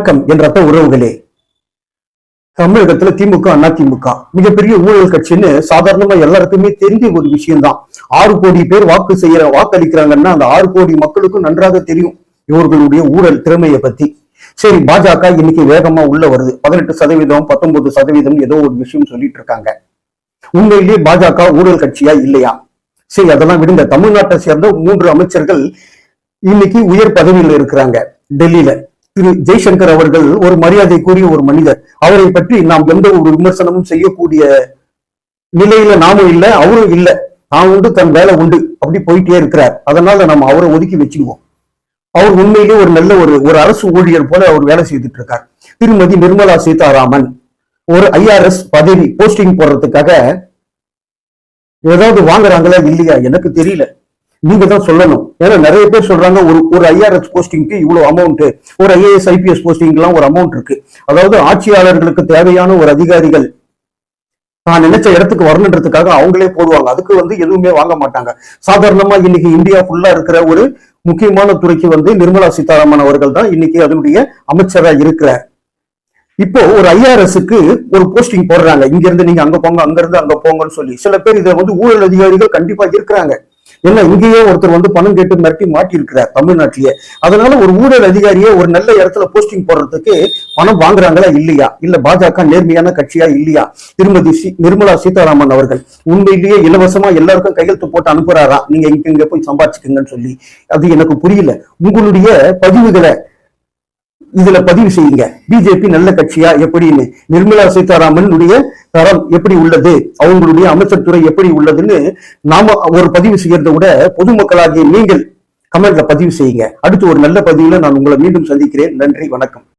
வணக்கம் என் ரத்த உறவுகளே. தமிழகத்துல திமுக அண்ணா திமுக மிகப்பெரிய ஊழல் கட்சின்னு சாதாரணமா எல்லாருக்குமே தெரிஞ்ச ஒரு விஷயம்தான். ஆறு கோடி பேர் வாக்கு செய்யற வாக்களிக்கிறாங்கன்னா அந்த ஆறு கோடி மக்களுக்கும் நன்றாக தெரியும் இவர்களுடைய ஊழல் திறமையை பத்தி. சரி பாஜக இன்னைக்கு வேகமா உள்ள வருது. பதினெட்டு சதவீதம் பத்தொன்பது சதவீதம் ஏதோ ஒரு விஷயம் சொல்லிட்டு இருக்காங்க. உண்மையிலேயே பாஜக ஊழல் கட்சியா இல்லையா? சரி அதெல்லாம் விடுங்க. தமிழ்நாட்டை சேர்ந்த மூன்று அமைச்சர்கள் இன்னைக்கு உயர் பதவியில் இருக்கிறாங்க. டெல்லியில. திரு ஜெய்சங்கர் அவர்கள் ஒரு மரியாதைக்குரிய ஒரு மனிதர். அவரை பற்றி நாம் எந்த ஒரு விமர்சனமும் செய்யக்கூடிய நிலையில நாமும் இல்லை அவரும் இல்லை. நான் உண்டு தன் வேலை உண்டு. அப்படி போயிட்டே இருக்கிறார். அதனால நம்ம அவரை ஒதுக்கி வச்சுக்குவோம் அவர் உண்மையிலேயே ஒரு நல்ல ஒரு ஒரு அரசு ஊழியர் போல அவர் வேலை செய்துட்டு இருக்கார். திருமதி நிர்மலா சீதாராமன் ஒரு ஐஆர்எஸ் பதவி போஸ்டிங் போடுறதுக்காக ஏதாவது வாங்குறாங்களா இல்லையா? எனக்கு தெரியல. நீங்க தான் சொல்லணும். ஏன்னா நிறைய பேர் சொல்றாங்க ஒரு ஒரு ஐஆர்எஸ் போஸ்டிங்க்கு இவ்வளவு அமௌண்ட் ஒரு ஐஏஎஸ் ஐபிஎஸ் போஸ்டிங்லாம் ஒரு அமௌண்ட் இருக்கு. அதாவது ஆட்சியாளர்களுக்கு தேவையான ஒரு அதிகாரிகள் நான் நினைச்ச இடத்துக்கு வரணுன்றதுக்காக அவங்களே போடுவாங்க. அதுக்கு வந்து எதுவுமே வாங்க மாட்டாங்க. சாதாரணமா இன்னைக்கு இந்தியா ஃபுல்லா இருக்கிற ஒரு முக்கியமான துறைக்கு வந்து நிர்மலா சீதாராமன் அவர்கள் தான் இன்னைக்கு அதனுடைய அமைச்சரா இருக்கிறார். இப்போ ஒரு ஐஆர்எஸ்க்கு ஒரு போஸ்டிங் போடுறாங்க. இங்க இருந்து நீங்க அங்க போங்க அங்க இருந்து அங்க போங்கன்னு சொல்லி. சில பேர் இதை வந்து ஊழல் அதிகாரிகள் கண்டிப்பா இருக்கிறாங்க. ஏன்னா இங்கேயே ஒருத்தர் வந்து பணம் கேட்டு மிரட்டி மாட்டி இருக்கிறார் தமிழ்நாட்டிலேயே அதனால ஒரு ஊழல் அதிகாரியை ஒரு நல்ல இடத்துல போஸ்டிங் போடுறதுக்கு பணம் வாங்குறாங்களா இல்லையா? இல்ல பாஜக நேர்மையான கட்சியா இல்லையா? திருமதி நிர்மலா சீதாராமன் அவர்கள் உண்மையிலேயே இலவசமா எல்லாருக்கும் கையெழுத்து போட்டு அனுப்புறாரா? நீங்க இங்க இங்க போய் சம்பாதிச்சுக்குங்கன்னு சொல்லி. அது எனக்கு புரியல. உங்களுடைய பதிவுகளை இதுல பதிவு செய்யுங்க. பிஜேபி நல்ல கட்சியா எப்படின்னு? நிர்மலா சீதாராமனுடைய தரம் எப்படி உள்ளது? அவங்களுடைய அமைச்சர் துறை எப்படி உள்ளதுன்னு நாம ஒரு பதிவு செய்யறதை விட பொதுமக்களாகிய நீங்கள் கமெண்ட்ல பதிவு செய்யுங்க. அடுத்து ஒரு நல்ல பதிவுல நான் உங்களை மீண்டும் சந்திக்கிறேன். நன்றி வணக்கம்.